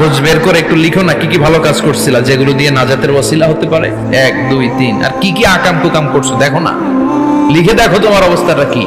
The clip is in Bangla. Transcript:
কাগজ বের করে একটু লিখো না কি কি ভালো কাজ করছিলা যেগুলো দিয়ে নাজাতের ওসিলা হতে পারে? এক দুই তিন। আর কি কি আকাম টুকাম করছ দেখো না। লিখে দেখো তোমার অবস্থাটা কি।